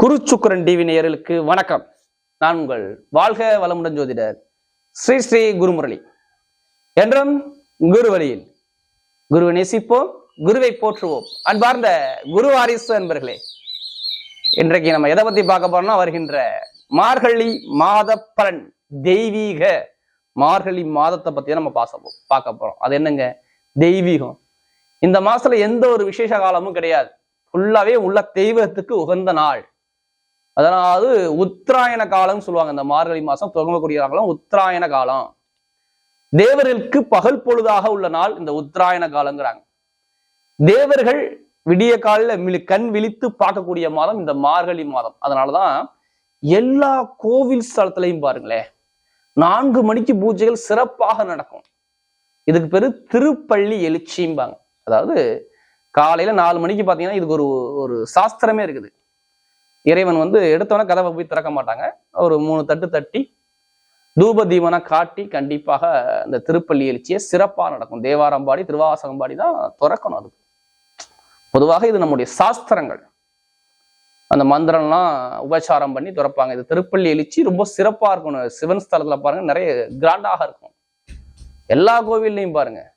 குருச்சுக்கரன் TV நேயர்களுக்கு வணக்கம். நான் உங்கள் வாழ்க வளமுடன் ஜோதிடர் ஸ்ரீ ஸ்ரீ குருமுரளி. என்றும் குரு வழியில் குருவை நேசிப்போம் குருவை போற்றுவோம். அன்பார்ந்த குரு வாரிசு அன்பர்களே இன்றைக்கு நம்ம எதை பத்தி பார்க்க போறோம்னா வருகின்ற மார்கழி மாத பலன் தெய்வீக மார்கழி மாதத்தை பத்தி நம்ம பாச பார்க்க போறோம். அது என்னங்க? தெய்வீகம். இந்த மாசத்துல எந்த ஒரு விசேஷ காலமும் கிடையாது. ஃபுல்லாவே உள்ள தெய்வத்துக்கு உகந்த நாள். அதாவது உத்தராயண காலம்னு சொல்லுவாங்க. இந்த மார்கழி மாசம் துவங்கக்கூடிய காலம் உத்தராயண காலம். தேவர்களுக்கு பகல் பொழுதாக உள்ள நாள் இந்த உத்தராயண காலங்கிறாங்க. தேவர்கள் விடிய காலில் கண் விழித்து பார்க்கக்கூடிய மாதம் இந்த மார்கழி மாதம். அதனாலதான் எல்லா கோவில் ஸ்தலத்திலையும் பாருங்களேன் நான்கு மணிக்கு பூஜைகள் சிறப்பாக நடக்கும். இதுக்கு பேரு திருப்பள்ளி எழுச்சிம்பாங்க. அதாவது காலையில நாலு மணிக்கு பாத்தீங்கன்னா இதுக்கு ஒரு ஒரு சாஸ்திரமே இருக்குது. இறைவன் வந்து எடுத்தவன கதவை போய் திறக்க மாட்டாங்க. ஒரு மூணு தட்டு தட்டி தூப தீபனை காட்டி கண்டிப்பாக இந்த திருப்பள்ளி எழுச்சியை சிறப்பாக நடக்கும். தேவாரம்பாடி திருவாசகம்பாடி தான் திறக்கணும் அது. பொதுவாக இது நம்முடைய சாஸ்திரங்கள். அந்த மந்திரம்லாம் உபச்சாரம் பண்ணி திறப்பாங்க. இது திருப்பள்ளி எழுச்சி ரொம்ப சிறப்பா இருக்கணும். சிவன் ஸ்தலத்துல பாருங்க நிறைய கிராண்டாக இருக்கும். எல்லா கோவில்லையும் பாருங்க.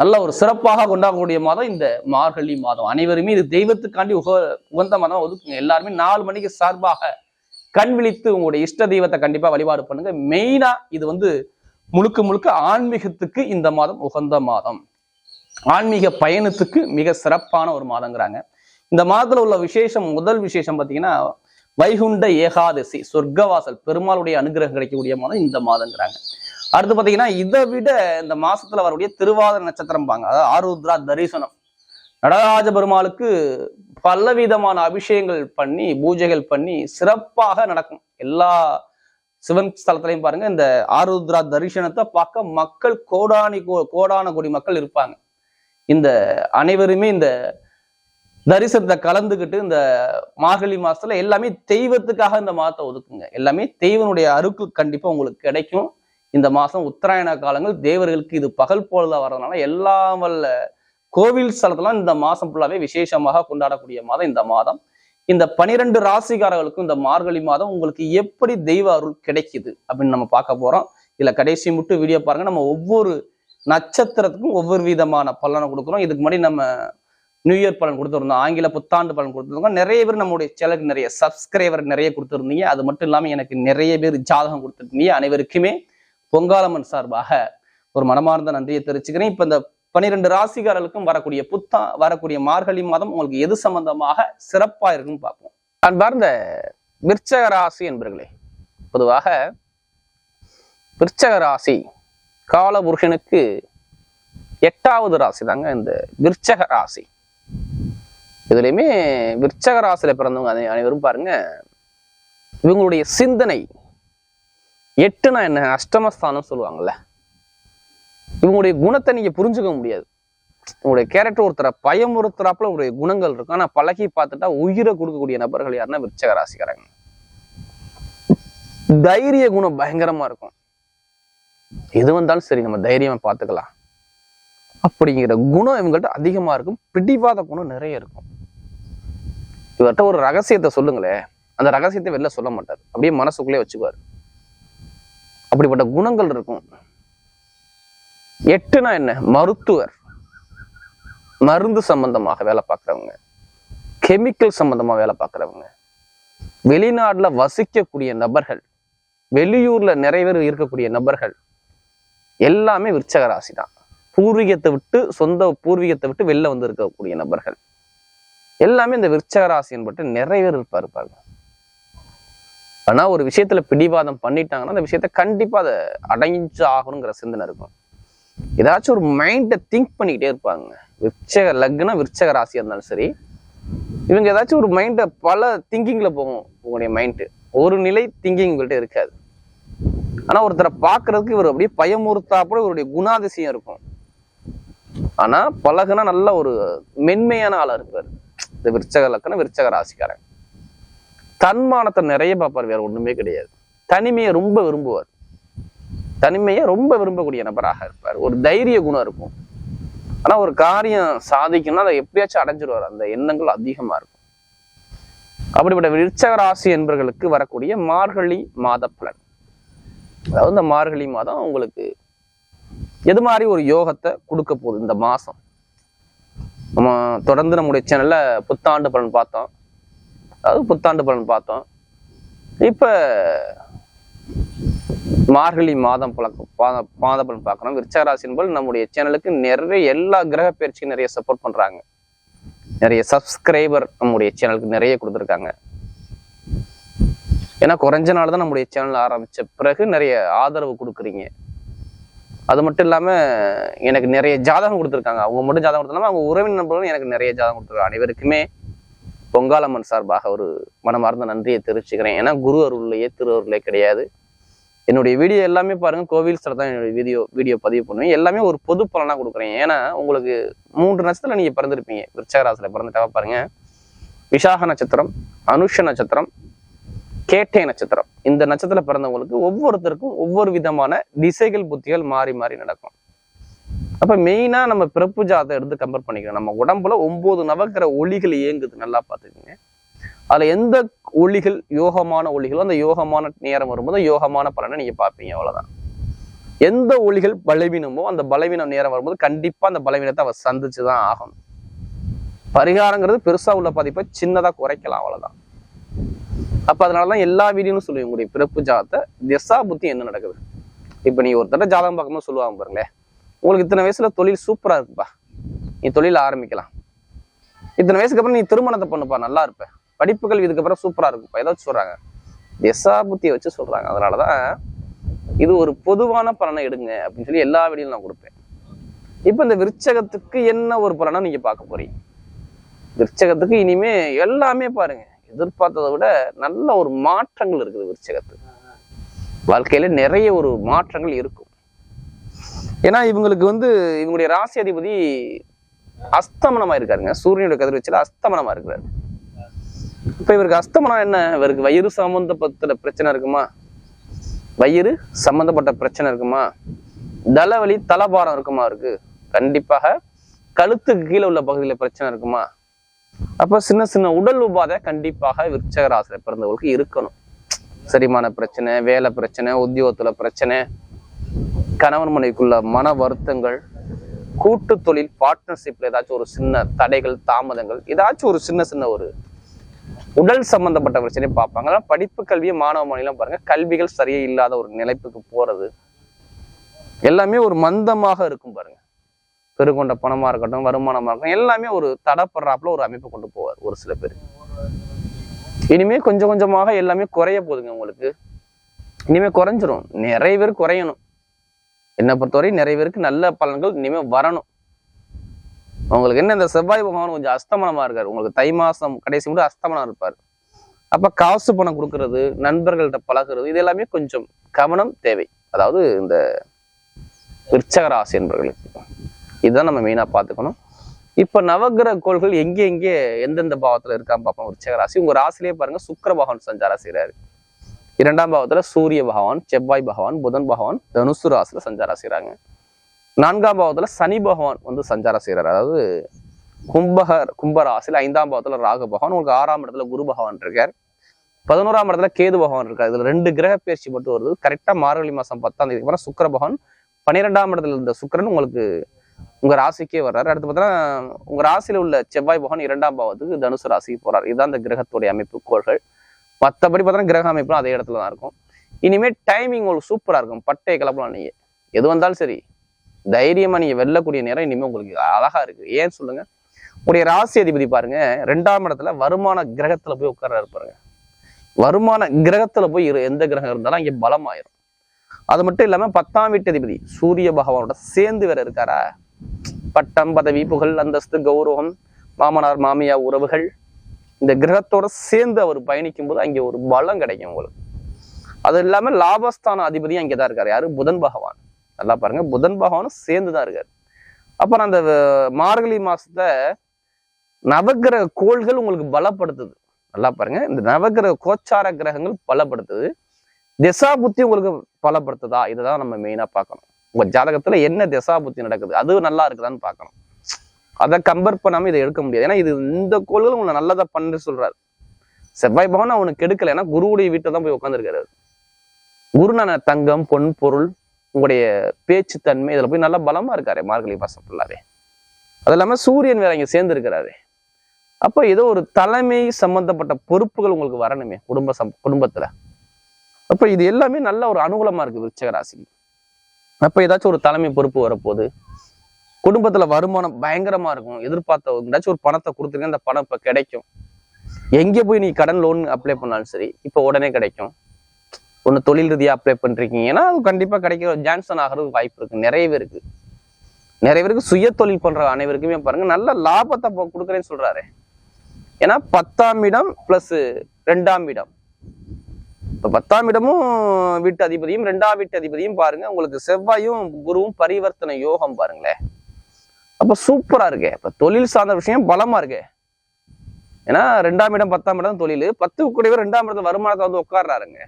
நல்ல ஒரு சிறப்பாக கொண்டாடக்கூடிய மாதம் இந்த மார்கழி மாதம். அனைவருமே இது தெய்வத்துக்காண்டி உக உகந்த மாதம் ஒதுக்குங்க. எல்லாருமே நாலு மணிக்கு சார்பாக கண் விழித்து உங்களுடைய இஷ்ட தெய்வத்தை கண்டிப்பா வழிபாடு பண்ணுங்க. மெயினா இது வந்து முழுக்க முழுக்க ஆன்மீகத்துக்கு இந்த மாதம் உகந்த மாதம். ஆன்மீக பயணத்துக்கு மிக சிறப்பான ஒரு மாதங்கிறாங்க. இந்த மாதத்துல உள்ள விசேஷம் முதல் விசேஷம் பார்த்தீங்கன்னா வைகுண்ட ஏகாதசி சொர்க்கவாசல் பெருமாளுடைய அனுகிரகம் கிடைக்கக்கூடிய மாதம் இந்த மாதங்கிறாங்க. அடுத்து பார்த்தீங்கன்னா இதை விட இந்த மாசத்துல வரக்கூடிய திருவாதிர நட்சத்திரம் பாங்க அதாவது ஆருத்ரா தரிசனம். நடராஜ பெருமாளுக்கு பலவிதமான அபிஷேகங்கள் பண்ணி பூஜைகள் பண்ணி சிறப்பாக நடக்கும். எல்லா சிவன் ஸ்தலத்திலையும் பாருங்க இந்த ஆருத்ரா தரிசனத்தை பார்க்க மக்கள் கோடானி கோ- கோடான கோடி மக்கள் இருப்பாங்க. இந்த அனைவருமே இந்த தரிசனத்தை கலந்துக்கிட்டு இந்த மார்கழி மாசத்துல எல்லாமே தெய்வத்துக்காக இந்த மாதத்தை ஒதுக்குங்க. எல்லாமே தெய்வனுடைய அருள் கண்டிப்பா உங்களுக்கு கிடைக்கும். இந்த மாதம் உத்தராயண காலங்கள் தேவர்களுக்கு இது பகல் போலதாக வர்றதுனால எல்லா வல்ல கோவில் ஸ்தலத்தெல்லாம் இந்த மாதம் ஃபுல்லாகவே விசேஷமாக கொண்டாடக்கூடிய மாதம் இந்த மாதம். இந்த பனிரெண்டு ராசிக்காரர்களுக்கும் இந்த மார்கழி மாதம் உங்களுக்கு எப்படி தெய்வ அருள் கிடைக்குது அப்படின்னு நம்ம பார்க்க போகிறோம் இதில் கடைசி மட்டும் வீடியோ பாருங்க. நம்ம ஒவ்வொரு நட்சத்திரத்துக்கும் ஒவ்வொரு விதமான பலனை கொடுக்குறோம். இதுக்கு முன்னாடி நம்ம நியூ இயர் பலன் கொடுத்துருந்தோம். ஆங்கில புத்தாண்டு பலன் கொடுத்துருந்தோம். நிறைய பேர் நம்மளுடைய சேனலுக்கு நிறைய சப்ஸ்கிரைபர் நிறைய கொடுத்துருந்தீங்க. அது மட்டும் இல்லாமல் எனக்கு நிறைய பேர் ஜாதகம் கொடுத்துருந்தீங்க அனைவருக்குமே பொங்காலம்மன் சார்பாக ஒரு மனமார்ந்த நன்றியை தெரிவிச்சுக்கிறேன். இப்ப இந்த பன்னிரெண்டு ராசிகாரர்களுக்கும் வரக்கூடிய புத்தா வரக்கூடிய மார்கழி மாதம் உங்களுக்கு எது சம்பந்தமாக சிறப்பா இருக்குன்னு பார்ப்போம். அன்பார்ந்த விற்சக ராசி என்பர்களே பொதுவாக விற்சக ராசி காலபுருஷனுக்கு எட்டாவது ராசி தாங்க இந்த விற்சக ராசி. இதுலயுமே விற்சக ராசியில பிறந்தவங்க அனைவரும் பாருங்க இவங்களுடைய சிந்தனை எட்டுனா என்ன? அஷ்டமஸ்தானம் சொல்லுவாங்கல்ல. இவங்களுடைய குணத்தை நீங்க புரிஞ்சுக்க முடியாது. உங்களுடைய கேரக்டர் ஒருத்தரை பயமுறுத்துறாப்புல உங்களுடைய குணங்கள் இருக்கும். ஆனா பழகி பார்த்துட்டா உயிரை கொடுக்கக்கூடிய நபர்கள் யாருன்னா விருச்சக ராசிக்காரங்க. தைரிய குணம் பயங்கரமா இருக்கும். எது வந்தாலும் சரி நம்ம தைரியமா பார்த்துக்கலாம். அப்படிங்கிற குணம் இவங்கள்ட்ட அதிகமா இருக்கும். பிடிவாத குணம் நிறைய இருக்கும். இவர்கிட்ட ஒரு ரகசியத்தை சொல்லுங்களேன். அந்த ரகசியத்தை வெளில சொல்ல மாட்டார். அப்படியே மனசுக்குள்ளே வச்சுக்குவார். அப்படிப்பட்ட குணங்கள் இருக்கும். எட்டுனா என்ன? மருத்துவர். மருந்து சம்பந்தமாக வேலை பார்க்குறவங்க. கெமிக்கல் சம்பந்தமா வேலை பார்க்குறவங்க. வெளிநாட்டில் வசிக்கக்கூடிய நபர்கள் வெளியூர்ல நிறைய பேர் இருக்கக்கூடிய நபர்கள் எல்லாமே விருச்சக ராசி தான் பூர்வீகத்தை விட்டு சொந்த பூர்வீகத்தை விட்டு வெளில வந்து இருக்கக்கூடிய நபர்கள். எல்லாமே இந்த விருச்சக ராசி என்பட்டு நிறைய பேர் இருப்பாரு பாருங்க. ஆனா ஒரு விஷயத்துல பிடிவாதம் பண்ணிட்டாங்கன்னா அந்த விஷயத்த கண்டிப்பா அதை அடைஞ்சு ஆகணுங்கிற சிந்தனை இருக்கும். ஏதாச்சும் ஒரு மைண்டை திங்க் பண்ணிக்கிட்டே இருப்பாங்க. விற்சக லக்னா விற்சக ராசியா இருந்தாலும் சரி இவங்க ஏதாச்சும் ஒரு மைண்டை பல திங்கிங்ல போகும் உங்களுடைய மைண்டு ஒரு நிலை திங்கிங் உங்கள்கிட்ட இருக்காது. ஆனா ஒருத்தரை பார்க்கறதுக்கு இவர் அப்படியே பயமுறுத்தாப்புல இவருடைய குணாதிசயம் இருக்கும். ஆனா பழகுனா நல்ல ஒரு மென்மையான ஆளா இருப்பார். இந்த விற்சக லக்கணம் விற்சக ராசிக்காரன். தன்மானத்தை நிறைய பார்ப்பார் வேற ஒண்ணுமே கிடையாது. தனிமையை ரொம்ப விரும்புவார். தனிமையை ரொம்ப விரும்பக்கூடிய நபராக இருப்பார். ஒரு தைரிய குணம் இருக்கும். ஆனா ஒரு காரியம் சாதிக்கணும்னா அதை எப்படியாச்சும் அடைஞ்சிருவார். அந்த எண்ணங்கள் அதிகமா இருக்கும். அப்படிப்பட்ட விருச்சக ராசி என்பவர்களுக்கு வரக்கூடிய மார்கழி மாத பலன். அதாவது இந்த மார்கழி மாதம் உங்களுக்கு எது மாதிரி ஒரு யோகத்தை கொடுக்க போகுது இந்த மாசம் நம்ம தொடர்ந்து நம்முடைய சேனல்ல புத்தாண்டு பலன் பார்த்தோம். அதாவது புத்தாண்டு பலன் பார்த்தோம். இப்போ மார்கழி மாதம் பழக்கம் பாத- மாத பலன் பார்க்கணும். விருச்சக என்பது நம்முடைய சேனலுக்கு நிறைய எல்லா கிரக பயிற்சியும் நிறைய சப்போர்ட் பண்றாங்க. நிறைய சப்ஸ்கிரைபர் நம்முடைய சேனலுக்கு நிறைய கொடுத்துருக்காங்க. ஏன்னா குறைஞ்ச நாள் தான் நம்முடைய சேனல் ஆரம்பித்த பிறகு நிறைய ஆதரவு கொடுக்குறீங்க. அது மட்டும் இல்லாமல் எனக்கு நிறைய ஜாதகம் கொடுத்துருக்காங்க. அவங்க மட்டும் ஜாதகம் கொடுத்தாலும் அவங்க உறவின் நண்பர்களும் எனக்கு நிறைய ஜாதகம் கொடுத்துருக்காங்க. அனைவருக்குமே பொங்காலம்மன் சார்பாக ஒரு மனமார்ந்த நன்றியை தெரிவிச்சுக்கிறேன். ஏன்னா குரு அருள்லையே திருவருளே கிடையாது. என்னுடைய வீடியோ எல்லாமே பாருங்கள் கோவில் ஸ்தலம் தான் என்னுடைய வீடியோ வீடியோ பதிவு பண்ணுவேன். எல்லாமே ஒரு பொது பலனாக கொடுக்குறேன். ஏன்னா உங்களுக்கு மூன்று நட்சத்திரம் நீங்கள் பிறந்திருப்பீங்க. விருச்சகராசில் பிறந்துட்டா பாருங்கள் விசாக நட்சத்திரம் அனுஷ நட்சத்திரம் கேட்டை நட்சத்திரம். இந்த நட்சத்திரம் பிறந்தவங்களுக்கு ஒவ்வொருத்தருக்கும் ஒவ்வொரு விதமான திசைகள் புத்திகள் மாறி மாறி நடக்கும். அப்ப மெயினாக நம்ம பிறப்பு ஜாதத்தை எடுத்து கம்பேர் பண்ணிக்கிறோம் நம்ம உடம்புல ஒன்பது நவக்கிற ஒளிகள் இயங்குது நல்லா பார்த்துக்கோங்க. அதுல எந்த ஒளிகள் யோகமான ஒளிகளோ அந்த யோகமான நேரம் வரும்போது யோகமான பலனை நீங்க பார்ப்பீங்க அவ்வளவுதான். எந்த ஒளிகள் பலவீனமோ அந்த பலவீனம் நேரம் வரும்போது கண்டிப்பா அந்த பலவீனத்தை அவ சந்திச்சுதான் ஆகணும். பரிகாரங்கிறது பெருசா உள்ள பாதிப்பை சின்னதா குறைக்கலாம் அவ்வளவுதான். அப்ப அதனாலதான் எல்லா வீடியோனும் சொல்லுவீங்க உங்களுடைய பிறப்பு ஜாதத்தை திசா புத்தி என்ன நடக்குது? இப்ப நீ ஒருத்தர ஜாதகம் பார்க்கும்போது சொல்லுவாங்க பாருங்களேன். உங்களுக்கு இத்தனை வயசுல தொழில் சூப்பரா இருக்குப்பா. நீ தொழில் ஆரம்பிக்கலாம். இத்தனை வயசுக்கு அப்புறம் நீ திருமணத்தை பண்ணுப்பா நல்லா இருப்ப. படிப்புகள் இதுக்கப்புறம் சூப்பரா இருக்குப்பா ஏதாச்சும் சொல்றாங்க. திசா புத்தியை வச்சு சொல்றாங்க. அதனாலதான் இது ஒரு பொதுவான பலனை எடுங்க அப்படின்னு சொல்லி எல்லா வீடியோயும் நான் கொடுப்பேன். இப்ப இந்த விருச்சகத்துக்கு என்ன ஒரு பலனா நீங்க பார்க்க போறீங்க? விருச்சகத்துக்கு இனிமே எல்லாமே பாருங்க. எதிர்பார்த்ததை விட நல்ல ஒரு மாற்றங்கள் இருக்குது விருச்சகத்துக்கு. வாழ்க்கையில நிறைய ஒரு மாற்றங்கள் இருக்கும். ஏன்னா இவங்களுக்கு வந்து இவங்களுடைய ராசி அதிபதி அஸ்தமனமா இருக்காருங்க. சூரியனுடைய கதிர்வீச்சில் அஸ்தமனமா இருக்கிறாரு. இப்ப இவருக்கு அஸ்தமனம் என்ன? இவருக்கு வயிறு சம்பந்தப்பட்ட பிரச்சனை இருக்குமா? வயிறு சம்பந்தப்பட்ட பிரச்சனை இருக்குமா? தலைவலி தலபாரம் இருக்குமா இருக்கு கண்டிப்பாக கழுத்துக்கு கீழே உள்ள பகுதியில பிரச்சனை இருக்குமா? அப்ப சின்ன சின்ன உடல் உபாதை கண்டிப்பாக விருச்சக ராசியில பிறந்தவங்களுக்கு இருக்கணும். செரிமான பிரச்சனை வேலை பிரச்சனை உத்தியோகத்துல பிரச்சனை கணவன் மனைவிக்குள்ள மன வருத்தங்கள் கூட்டு தொழில் பார்ட்னர்ஷிப்ல ஏதாச்சும் ஒரு சின்ன தடைகள் தாமதங்கள் ஏதாச்சும் ஒரு சின்ன சின்ன ஒரு உடல் சம்பந்தப்பட்ட பிரச்சனையும் பார்ப்பாங்க. அதான் படிப்பு கல்வியை மாணவ மாநிலம் பாருங்க கல்விகள் சரியே இல்லாத ஒரு நிலைப்புக்கு போறது. எல்லாமே ஒரு மந்தமாக இருக்கும் பாருங்க. பெருகொண்ட பணமா இருக்கட்டும் வருமானமா இருக்கட்டும் எல்லாமே ஒரு தடப்படுறாப்புல ஒரு அமைப்பு கொண்டு போவார் ஒரு சில பேர். இனிமே கொஞ்சம் கொஞ்சமாக எல்லாமே குறைய போகுதுங்க உங்களுக்கு. இனிமே குறைஞ்சிரும். நிறைய பேர் குறையணும். என்னை பொறுத்தவரை நிறைய பேருக்கு நல்ல பலன்கள் இனிமே வரணும். உங்களுக்கு என்ன இந்த செவ்வாய் பகவான் கொஞ்சம் அஸ்தமனமா இருக்காரு. உங்களுக்கு தை மாசம் கடைசி மட்டும் அஸ்தமனம் இருப்பார். அப்ப காசு பணம் கொடுக்கறது நண்பர்கள்ட்ட பழகுறது இது எல்லாமே கொஞ்சம் கவனம் தேவை. அதாவது இந்த விற்சகராசி என்பவர்களுக்கு. இதுதான் நம்ம மெயினா பார்த்துக்கணும். இப்ப நவகிரக கோள்கள் எங்கே எங்கே எந்தெந்த பாவத்துல இருக்கான்னு பார்ப்போம். விருச்சக ராசி. உங்க ராசிலேயே பாருங்க சுக்கர பகவான் சஞ்சாரம் செய்கிறாரு இரண்டாம் பாவத்துல சூரிய பகவான் செவ்வாய் பகவான் புதன் பகவான் தனுசு ராசியில சஞ்சாரம் செய்யறாங்க நான்காம் பாவத்துல சனி பகவான் வந்து சஞ்சாரம் செய்யறாரு அதாவது கும்பகர் கும்பராசியில் ஐந்தாம் பாவத்துல ராகு பகவான் உங்களுக்கு ஆறாம் இடத்துல குரு பகவான் இருக்கார். பதினோராம் இடத்துல கேது பகவான் இருக்கார். இதுல ரெண்டு கிரக பயிற்சி மட்டும் வருது. கரெக்டா மார்கழி மாசம் பத்தாம் தேதிக்கு அப்புறம் சுக்கர பகவான் பன்னிரெண்டாம் இடத்துல இருந்த சுக்கிரன் உங்களுக்கு உங்க ராசிக்கே வர்றாரு. அடுத்து பார்த்தீங்கன்னா உங்க ராசியில உள்ள செவ்வாய் பகவான் இரண்டாம் பாவத்துக்கு தனுசு ராசிக்கு போறாரு. இதுதான் அந்த கிரகத்துடைய அமைப்பு கோள்கள். மற்றபடி பார்த்தோன்னா கிரக அமைப்புலாம் அதே இடத்துல தான் இருக்கும். இனிமேல் டைமிங் உங்களுக்கு சூப்பரா இருக்கும். பட்டையை கிளப்பலாம் நீங்க. எது வந்தாலும் சரி. தைரியமா நீங்க வெல்லக்கூடிய நேரம் இனிமே உங்களுக்கு அழகா இருக்கு. ஏன்னு சொல்லுங்க? உங்களுடைய ராசி அதிபதி பாருங்க. ரெண்டாம் இடத்துல வருமான கிரகத்துல போய் உட்கார்றாரு பாருங்க. வருமான கிரகத்துல போய் இரு- எந்த கிரகம் இருந்தாலும் அங்கே பலமாயிரும். அது மட்டும் இல்லாம பத்தாம் வீட்டு அதிபதி சூரிய பகவானோட சேர்ந்து வேற இருக்காரா? பட்டம் பதவி புகழ் அந்தஸ்து கௌரவம் மாமனார் மாமியா உறவுகள் இந்த கிரகத்தோட சேர்ந்து அவர் பயணிக்கும் போது அங்கே ஒரு பலம் கிடைக்கும் உங்களுக்கு. அது இல்லாம லாபஸ்தான அதிபதியும் அங்கே தான் இருக்காரு. யாரு? புதன் பகவான். நல்லா பாருங்க. புதன் பகவானும் சேர்ந்து தான் இருக்காரு. அப்புறம் அந்த மார்கழி மாசத்தை நவகிரக கோள்கள் உங்களுக்கு பலப்படுத்துது. நல்லா பாருங்க. இந்த நவகிரக கோச்சார கிரகங்கள் பலப்படுத்துது. திசா புத்தி உங்களுக்கு பலப்படுத்துதா? இதுதான் நம்ம மெயினா பார்க்கணும். உங்க ஜாதகத்தில் என்ன திசா புத்தி நடக்குது? அது நல்லா இருக்குதான்னு பார்க்கணும். அதை கம்பேர் பண்ணாம இதை எடுக்க முடியாது. ஏன்னா இது இந்த கோள்கள் உங்களை நல்லதாக பண்ணு சொல்றாரு. செவ்வாய் பகவான் அவனுக்கு கெடுக்கல ஏன்னா குருவுடைய வீட்டில் தான் போய் உட்காந்துருக்காரு குருநான தங்கம் பொன் பொருள் உங்களுடைய பேச்சு தன்மை இதுல போய் நல்லா பலமா இருக்காரு மார்கழி மாதம் ஃபுல்லாவே அது இல்லாம சூரியன் வேற இங்க சேர்ந்துருக்கிறாரு. அப்போ ஏதோ ஒரு தலைமை சம்பந்தப்பட்ட பொறுப்புகள் உங்களுக்கு வரணுமே குடும்ப சம் குடும்பத்துல. அப்ப இது எல்லாமே நல்ல ஒரு அனுகூலமா இருக்கு விருச்சக ராசிக்கு. அப்ப ஏதாச்சும் ஒரு தலைமை பொறுப்பு வரப்போகுது. குடும்பத்துல வருமானம் பயங்கரமா இருக்கும். எதிர்பார்த்த ஏதாச்சும் ஒரு பணத்தை கொடுத்துருங்க அந்த பணம் இப்ப கிடைக்கும். எங்க போய் நீ கடன் லோன் அப்ளை பண்ணாலும் சரி இப்ப உடனே கிடைக்கும். ஒன்று தொழில் ரீதியா அப்ளை பண்றீங்கன்னா அது கண்டிப்பா கிடைக்கிற ஜான்சன் ஆகிறதுக்கு வாய்ப்பு இருக்கு. நிறைய பேருக்கு. நிறைய பேருக்கு சுய தொழில் பண்ற அனைவருக்குமே பாருங்க நல்ல லாபத்தை கொடுக்குறேன்னு சொல்றாரு. ஏன்னா பத்தாம் இடம் பிளஸ் ரெண்டாம் இடம். இப்ப பத்தாம் இடமும் வீட்டு அதிபதியும் ரெண்டாம் வீட்டு அதிபதியும் பாருங்க உங்களுக்கு செவ்வாயும் குருவும் பரிவர்த்தனை யோகம் பாருங்களேன். அப்போ சூப்பராக இருக்கே. இப்போ தொழில் சார்ந்த விஷயம் பலமாக இருக்கே. ஏன்னா ரெண்டாம் இடம் பத்தாம் இடம் தொழில். பத்து கூடியவர் ரெண்டாம் இடத்துல வருமானத்தை வந்து உட்கார்றாருங்க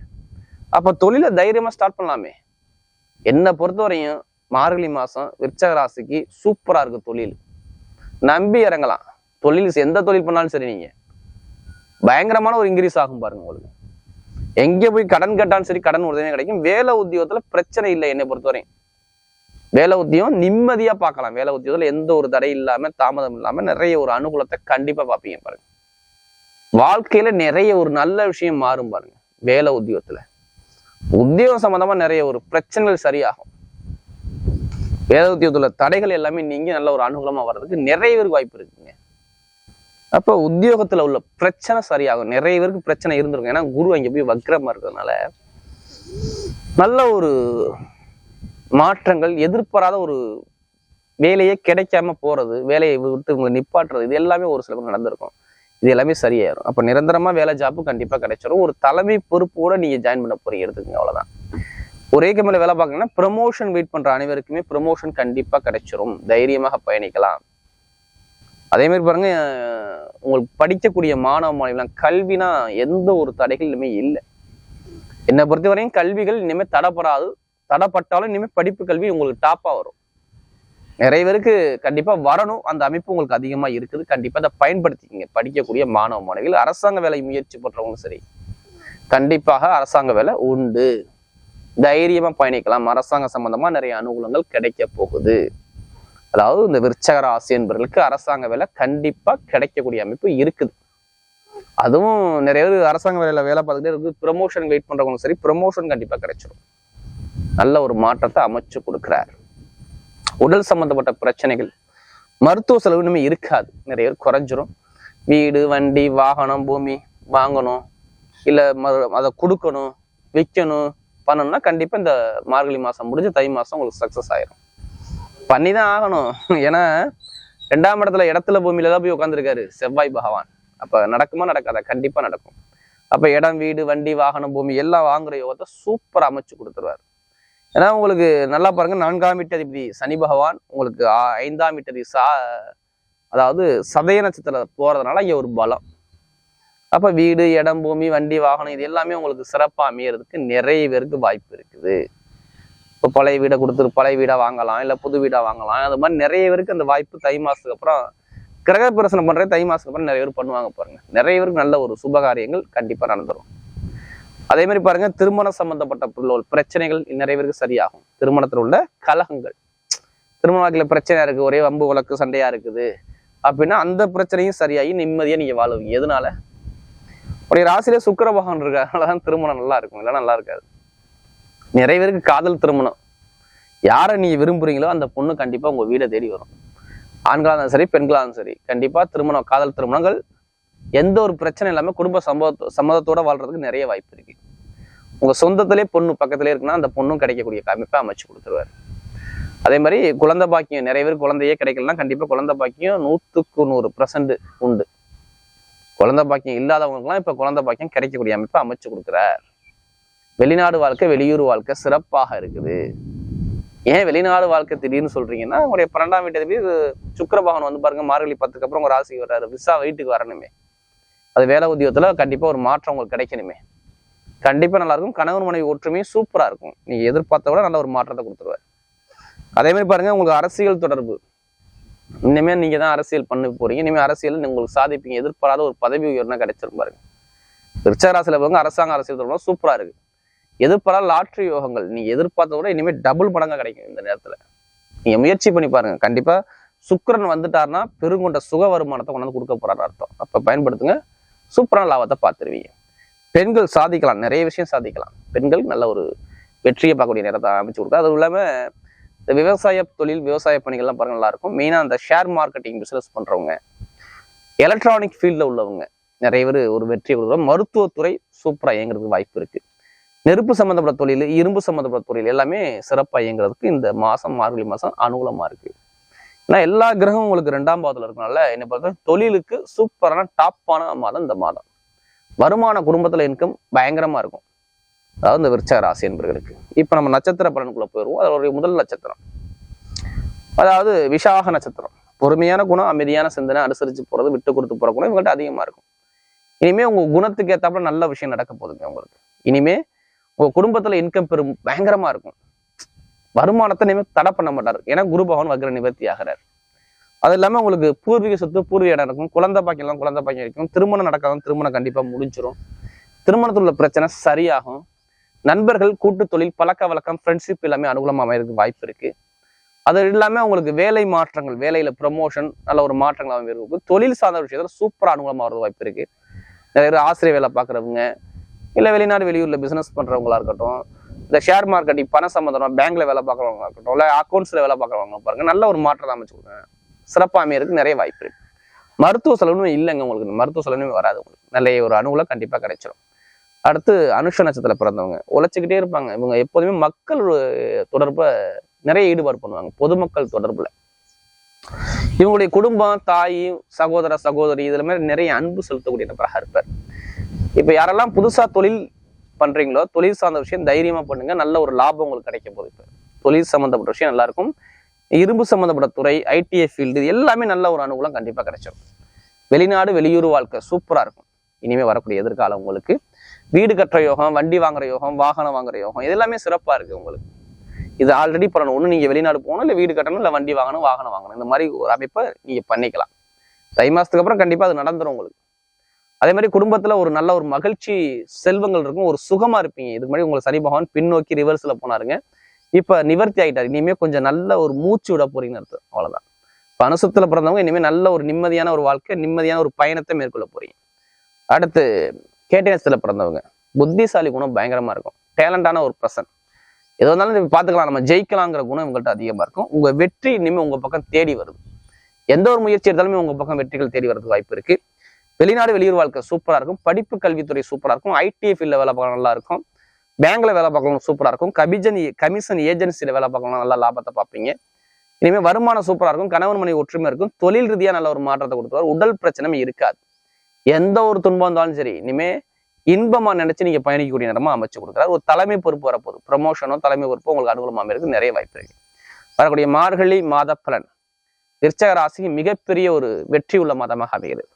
அப்போ தொழிலை தைரியமாக ஸ்டார்ட் பண்ணலாமே. என்னை பொறுத்தவரையும் மார்கழி மாதம் விருச்சக ராசிக்கு சூப்பராக இருக்கு தொழில். நம்பி இறங்கலாம். தொழில் எந்த தொழில் பண்ணாலும் சரி நீங்கள் பயங்கரமான ஒரு இன்க்ரீஸ் ஆகும் பாருங்க உங்களுக்கு. எங்கே போய் கடன் கேட்டாலும் சரி கடன் உதவி கிடைக்கும். வேலை உத்தியோகத்தில் பிரச்சனை இல்லை என்னை பொறுத்தவரையும். வேலை உத்தியோகம் நிம்மதியா பார்க்கலாம். வேலை உத்தியோகத்துல எந்த ஒரு தடை இல்லாம தாமதம் இல்லாம நிறைய ஒரு அனுகூலத்தை கண்டிப்பா பார்ப்பீங்க பாருங்க. வாழ்க்கையில நிறைய ஒரு நல்ல விஷயம் மாறும் பாருங்க வேலை உத்தியோகத்துல உத்தியோகம் சம்பந்தமா நிறைய ஒரு பிரச்சனைகள் சரியாகும். வேலை உத்தியோகத்துல தடைகள் எல்லாமே நீங்க நல்ல ஒரு அனுகூலமா வர்றதுக்கு நிறைய பேருக்கு வாய்ப்பு இருக்குங்க. அப்ப உத்தியோகத்துல உள்ள பிரச்சனை சரியாகும். நிறைய பேருக்கு பிரச்சனை இருந்திருக்கும். ஏன்னா குரு அங்க போய் வக்கிரமா இருக்கிறதுனால நல்ல ஒரு மாற்றங்கள் எதிர்பாராத ஒரு வேலையே கிடைக்காம போகிறது வேலையை விட்டு உங்களை நிப்பாட்டுறது இது எல்லாமே ஒரு சில பேர் நடந்திருக்கும். இது எல்லாமே சரியாயிரும். அப்போ நிரந்தரமாக வேலை ஜாப்பு கண்டிப்பாக கிடைச்சிரும். ஒரு தலைமை பொறுப்போட நீங்கள் ஜாயின் பண்ண போறீங்க எடுத்துக்கங்க அவ்வளோதான் ஒரே கம்பெனில வேலை பார்க்கணும்னா ப்ரமோஷன் வெயிட் பண்ணுற அனைவருக்குமே ப்ரமோஷன் கண்டிப்பாக கிடைச்சிரும். தைரியமாக பயணிக்கலாம். அதே மாதிரி பாருங்க உங்களுக்கு படிக்கக்கூடிய மாணவ மாணவிலாம் கல்வினா எந்த ஒரு தடைகளுமே இல்லை. என்னை பொறுத்தவரையும் கல்விகள் இனிமேல் தடைப்படாது. தடைப்பட்டாலும் இனிமேல் படிப்பு கல்வி உங்களுக்கு டாப்பா வரும். நிறைய பேருக்கு கண்டிப்பா வரணும். அந்த அமைப்பு உங்களுக்கு அதிகமா இருக்குது. கண்டிப்பா அதை பயன்படுத்திக்கிங்க. படிக்கக்கூடிய மாணவ மாணவிகள் அரசாங்க வேலை முயற்சி பண்றவங்களும் சரி. கண்டிப்பாக அரசாங்க வேலை உண்டு. தைரியமா பயணிக்கலாம். அரசாங்க சம்பந்தமா நிறைய அனுகூலங்கள் கிடைக்க போகுது. அதாவது இந்த விருச்சக ராசி என்பவர்களுக்கு அரசாங்க வேலை கண்டிப்பா கிடைக்கக்கூடிய அமைப்பு இருக்குது. அதுவும் நிறைய பேர் அரசாங்க வேலையில் வேலை பார்த்துட்டே இருக்குது ப்ரொமோஷன் வெயிட் பண்ணுறவங்களும் சரி ப்ரொமோஷன் கண்டிப்பா கிடைச்சிடும் நல்ல ஒரு மாற்றத்தை அமைச்சு கொடுக்குறார். உடல் சம்பந்தப்பட்ட பிரச்சனைகள் மருத்துவ செலவு இனிமே இருக்காது. நிறைய பேர் குறைஞ்சிரும். வீடு வண்டி வாகனம் பூமி வாங்கணும். இல்லை மறு- அதை கொடுக்கணும் விற்கணும் பண்ணணும்னா கண்டிப்பாக இந்த மார்கழி மாதம் முடிஞ்சு தை மாதம் உங்களுக்கு சக்சஸ் ஆயிரும். பண்ணி தான் ஆகணும். ஏன்னா ரெண்டாம் இடத்துல இடத்துல பூமியில தான் போய் உட்காந்துருக்காரு செவ்வாய் பகவான். அப்போ நடக்குமா நடக்காதா? கண்டிப்பாக நடக்கும். அப்போ இடம் வீடு வண்டி வாகனம் பூமி எல்லாம் வாங்குற யோகத்தை சூப்பரா அமைச்சு கொடுத்துருவாரு. ஏன்னா உங்களுக்கு நல்லா பாருங்க நான்காம் வீட்டதிபதி சனி பகவான் உங்களுக்கு ஐந்தாம் வீட்டதி சா அதாவது சதய நட்சத்திரம் போறதுனால இங்க ஒரு பலம். அப்ப வீடு இடம் பூமி வண்டி வாகனம் இது எல்லாமே உங்களுக்கு சிறப்பாக அமையறதுக்கு நிறைய பேருக்கு வாய்ப்பு இருக்குது. இப்போ பழைய வீடை கொடுத்துட்டு பழைய வீடாக வாங்கலாம் இல்லை புது வீடாக வாங்கலாம். அது மாதிரி நிறைய பேருக்கு அந்த வாய்ப்பு தை மாதத்துக்கு அப்புறம் கிரக பிரசனம் பண்ணுற தை மாதத்துக்கு அப்புறம் நிறைய பேர் பண்ணுவாங்க பாருங்கள் நிறைய பேருக்கு நல்ல ஒரு சுபகாரியங்கள் கண்டிப்பாக நடந்துடும் அதே மாதிரி பாருங்க திருமணம் சம்பந்தப்பட்ட பிரச்சனைகள் நிறைய பேருக்கு சரியாகும். திருமணத்தில் உள்ள கலகங்கள். திருமண வாழ்க்கையில் பிரச்சனையா இருக்கு ஒரே வம்பு வழக்கு சண்டையா இருக்குது. அப்படின்னா அந்த பிரச்சனையும் சரியாகி நிம்மதியா நீங்க வாழுவீங்க. எதனால? உடைய ராசியில சுக்கர பகவான் இருக்கு திருமணம் நல்லா இருக்கும். இல்லைன்னா நல்லா இருக்காது. நிறைய பேருக்கு காதல் திருமணம். யாரை நீங்க விரும்புறீங்களோ அந்த பொண்ணு கண்டிப்பா உங்க வீடை தேடி வரும். ஆண்களா இருந்தாலும் சரி பெண்களா இருந்தாலும் சரி கண்டிப்பா திருமணம் காதல் திருமணங்கள் எந்த ஒரு பிரச்சனை இல்லாமல் குடும்ப சம்பவத்தோ சம்மதத்தோட வாழ்றதுக்கு நிறைய வாய்ப்பு இருக்கு. உங்க சொந்தத்திலே பொண்ணு பக்கத்திலே இருக்குன்னா அந்த பொண்ணும் கிடைக்கக்கூடிய அமைப்பை அமைச்சு கொடுத்துருவாரு. அதே மாதிரி குழந்தை பாக்கியம் நிறைய பேர் குழந்தையே கிடைக்கலன்னா கண்டிப்பா குழந்தை பாக்கியம் நூத்துக்கு நூறு பர்சன்ட் உண்டு. குழந்தை பாக்கியம் இல்லாதவங்களுக்குலாம் இப்ப குழந்தை பாக்கியம் கிடைக்கக்கூடிய அமைப்பை அமைச்சு கொடுக்குறார். வெளிநாடு வாழ்க்கை வெளியூர் வாழ்க்கை சிறப்பாக இருக்குது. ஏன் வெளிநாடு வாழ்க்கை திடீர்னு சொல்றீங்கன்னா உங்களுடைய பன்னெண்டாம் வீட்டு சுக்கிர வந்து பாருங்க மார்கழி பத்துக்கு அப்புறம் ஒரு ராசிக்கு வர்றாரு. விசா வீட்டுக்கு வரணுமே. அது வேலை உத்தியோகத்தில் கண்டிப்பாக ஒரு மாற்றம் உங்களுக்கு கிடைக்கணுமே. கண்டிப்பாக நல்லாயிருக்கும். கணவர் கணவன் மனைவி ஒற்றுமையும் சூப்பராக இருக்கும். நீங்கள் எதிர்பார்த்த விட நல்ல ஒரு மாற்றத்தை கொடுத்துருவாரு. அதேமாதிரி பாருங்கள் உங்களுக்கு அரசியல் தொடர்பு. இனிமேல் நீங்கள் தான் அரசியல் பண்ண போகிறீங்க இனிமேல் அரசியல் உங்களுக்கு சாதிப்பீங்க. எதிர்பாராத ஒரு பதவி உயர்னா கிடைச்சிரும் பாருங்க. விருச்சக ராசியில போங்க அரசாங்க அரசியல் தொடர்பு சூப்பராக இருக்குது எதிர்பாராத லாட்ரி யோகங்கள். நீங்கள் எதிர்பார்த்த விட இனிமேல் டபுள் மடங்காக கிடைக்கும் இந்த நேரத்தில். நீங்கள் முயற்சி பண்ணி பாருங்கள் கண்டிப்பாக சுக்கரன் வந்துட்டாருன்னா பெருங்கொண்ட சுக வருமானத்தை கொண்டாந்து கொடுக்க போறாரு அர்த்தம். அப்போ பயன்படுத்துங்க. சூப்பரான லாபத்தை பார்த்துருவீங்க. பெண்கள் சாதிக்கலாம் நிறைய விஷயம் சாதிக்கலாம். பெண்கள் நல்ல ஒரு வெற்றியை பார்க்கக்கூடிய நேரத்தை அமைச்சு கொடுக்கும் அதுவும் இல்லாம இந்த விவசாய தொழில் விவசாய பணிகள்லாம் பாருங்க நல்லா இருக்கும் மெயினாக அந்த ஷேர் மார்க்கெட்டிங் பிசினஸ் பண்றவங்க எலக்ட்ரானிக் ஃபீல்டில் உள்ளவங்க நிறைய பேர் ஒரு வெற்றி கொடுக்குறோம் மருத்துவத்துறை சூப்பராக இயங்குறதுக்கு வாய்ப்பு இருக்குது நெருப்பு சம்மந்தப்பட்ட தொழில் இரும்பு சம்மந்தப்பட்ட தொழில் எல்லாமே சிறப்பாக இயங்குறதுக்கு இந்த மாதம் மார்கழி மாதம் அனுகூலமாக இருக்கு. ஏன்னா எல்லா கிரகமும் உங்களுக்கு ரெண்டாம் பாதத்தில் இருக்கனால என்ன பொறுத்த தொழிலுக்கு சூப்பரான டாப்பான மாதம் இந்த மாதம். வருமான குடும்பத்துல இன்கம் பயங்கரமா இருக்கும். அதாவது இந்த விருச்சக ராசி என்பர்களுக்கு. இப்ப நம்ம நட்சத்திர பலனுக்குள்ளே போயிடுவோம் அதோடைய முதல் நட்சத்திரம். அதாவது விஷாக நட்சத்திரம். பொறுமையான குணம் அமைதியான சிந்தனை அனுசரிச்சு போறது விட்டு கொடுத்து போற குணம் இவங்கள்ட்ட அதிகமா இருக்கும். இனிமே உங்க குணத்துக்கு ஏத்தாப்புல நல்ல விஷயம் நடக்க போகுதுங்க உங்களுக்கு. இனிமே உங்க குடும்பத்துல இன்கம் பெரும் பயங்கரமா இருக்கும். வருமானத்தை இனிமே தடை பண்ண மாட்டார். ஏன்னா குரு பகவான் வக்ர நிவர்த்தி ஆகிறார். அது இல்லாமல் உங்களுக்கு பூர்வீக சொத்து பூர்வீக இடம் இருக்கும். குழந்தை பாக்கியம் குழந்தை பாக்கியம் இருக்கும். திருமணம் நடக்காத திருமணம் கண்டிப்பாக முடிஞ்சிடும் திருமணத்தில் உள்ள பிரச்சனை சரியாகும். நண்பர்கள் கூட்டு தொழில் பழக்க வழக்கம் ஃப்ரெண்ட்ஷிப் எல்லாமே அனுகூலமாக அமையிறதுக்கு வாய்ப்பு இருக்கு. அது இல்லாமல் உங்களுக்கு வேலை மாற்றங்கள் வேலையில் ப்ரமோஷன் நல்ல ஒரு மாற்றங்கள் அமைஇருக்கும் தொழில் சார்ந்த விஷயத்தில் சூப்பராக அனுகூலமாக வரது வாய்ப்பு இருக்கு. நிறைய பேர் ஆசிரியர் வேலை பார்க்குறவங்க இல்லை வெளிநாடு வெளியூரில் பிஸ்னஸ் பண்ணுறவங்களா இருக்கட்டும் இந்த ஷேர் மார்க்கெட் பண சம்மந்தமாக பேங்க்ல வேலை பார்க்குறவங்க இருக்கட்டும் இல்லை அக்கௌண்ட்ஸ்ல வேலை பார்க்குறவங்க பாருங்க நல்ல ஒரு மாற்றத்தை அமைச்சு கொடுங்க சிறப்பாக அமையறதுக்கு நிறைய வாய்ப்பு இருக்கு. மருத்துவ செலவுமே இல்லைங்க உங்களுக்கு மருத்துவ செலவுமே வராது உங்களுக்கு. நல்ல ஒரு அணுகுல கண்டிப்பா கிடைச்சிரும். அடுத்து அனுஷ நட்சத்திரத்தில் பிறந்தவங்க உழைச்சிக்கிட்டே இருப்பாங்க. இவங்க எப்போதுமே மக்கள் தொடர்பை நிறைய ஈடுபாடு பண்ணுவாங்க பொதுமக்கள் தொடர்புல. இவங்களுடைய குடும்பம் தாய் சகோதர சகோதரி இதில் மாதிரி நிறைய அன்பு செலுத்தக்கூடிய நபராக இருப்பார். இப்போ யாரெல்லாம் புதுசா தொழில் பண்றீங்களோ தொழில் சார்ந்த விஷயம் தைரியமா பண்ணுங்க. நல்ல ஒரு லாபம் உங்களுக்கு கிடைக்க போகுது இப்போ. தொழில் சம்மந்தப்பட்ட விஷயம் நல்லா இருக்கும். இரும்பு சம்மந்தப்பட்ட துறை ஐடிஐ ஃபீல்டு எல்லாமே நல்ல ஒரு அனுகூலம் கண்டிப்பாக கிடைச்சிடும் வெளிநாடு வெளியூர் வாழ்க்கை சூப்பராக இருக்கும். இனிமேல் வரக்கூடிய எதிர்காலம் உங்களுக்கு. வீடு கட்டுற யோகம் வண்டி வாங்குற யோகம் வாகனம் வாங்குற யோகம் இது எல்லாமே சிறப்பாக இருக்குது உங்களுக்கு. இது ஆல்ரெடி பண்ணணும். ஒன்று நீங்கள் வெளிநாடு போகணும் இல்லை வீடு கட்டணும் இல்லை வண்டி வாங்கணும் வாகனம் வாங்கணும். இந்த மாதிரி ஒரு அமைப்பை நீங்கள் பண்ணிக்கலாம். தை மாதத்துக்கு அப்புறம் கண்டிப்பாக அது நடந்துடும் உங்களுக்கு. அதே மாதிரி குடும்பத்துல ஒரு நல்ல ஒரு மகிழ்ச்சி செல்வங்கள் இருக்கும் ஒரு சுகமா இருப்பீங்க. இதுக்கு முன்னாடி உங்களை சனி பகவான் பின்னோக்கி ரிவர்ஸ்ல போனாருங்க. இப்ப நிவர்த்தி ஆயிட்டாரு. இனிமே கொஞ்சம் நல்ல ஒரு மூச்சு விட போறீங்கன்னு அர்த்தம். அவ்வளவுதான். இப்ப அனுசத்துல பிறந்தவங்க இனிமே நல்ல ஒரு நிம்மதியான ஒரு வாழ்க்கை நிம்மதியான ஒரு பயணத்தை மேற்கொள்ள போறீங்க. அடுத்து கேட்டேனஸ்ல பிறந்தவங்க. புத்திசாலி குணம் பயங்கரமா இருக்கும். டேலண்டான ஒரு பர்சன் எது வந்தாலும் நீங்க பாத்துக்கலாம் நம்ம ஜெயிக்கலாங்கிற குணம் உங்கள்கிட்ட அதிகமா இருக்கும். உங்க வெற்றி இனிமே உங்க பக்கம் தேடி வருது. எந்த ஒரு முயற்சி எடுத்தாலுமே உங்க பக்கம் வெற்றிகள் தேடி வரதுக்கு வாய்ப்பு இருக்கு. வெளிநாடு வெளியூர் வாழ்க்கை சூப்பரா இருக்கும். படிப்பு கல்வித்துறை சூப்பராக இருக்கும். ஐடிஐ ஃபீல்டில் வேலை பார்க்கலாம் நல்லா இருக்கும். பேங்க்ல வேலை பார்க்கலாம் சூப்பரா இருக்கும். கமிஷன் கமிஷன் ஏஜென்சியில் வேலை பார்க்கலாம் நல்லா லாபத்தை பார்ப்பீங்க. இனிமே வருமானம் சூப்பரா இருக்கும். கணவன் மனைவி ஒற்றுமை இருக்கும். தொழில் ரீதியா நல்ல ஒரு மாற்றத்தை கொடுத்துருவார். உடல் பிரச்சனை இருக்காது. எந்த ஒரு துன்பம் இருந்தாலும் சரி இனிமே இன்பமா நினைச்சு நீங்க பயணிக்கக்கூடிய நேரமாக அமைச்சு கொடுக்குறாரு. ஒரு தலைமை பொறுப்பு வரப்போகுது. ப்ரமோஷனோ தலைமை பொறுப்போ உங்களுக்கு அனுகூலமாக இருக்குது நிறைய வாய்ப்பு இருக்கு. வரக்கூடிய மார்கழி மாத பலன் விருச்சக ராசிக்கு மிகப்பெரிய ஒரு வெற்றி உள்ள மாதமாக அமைகிறது.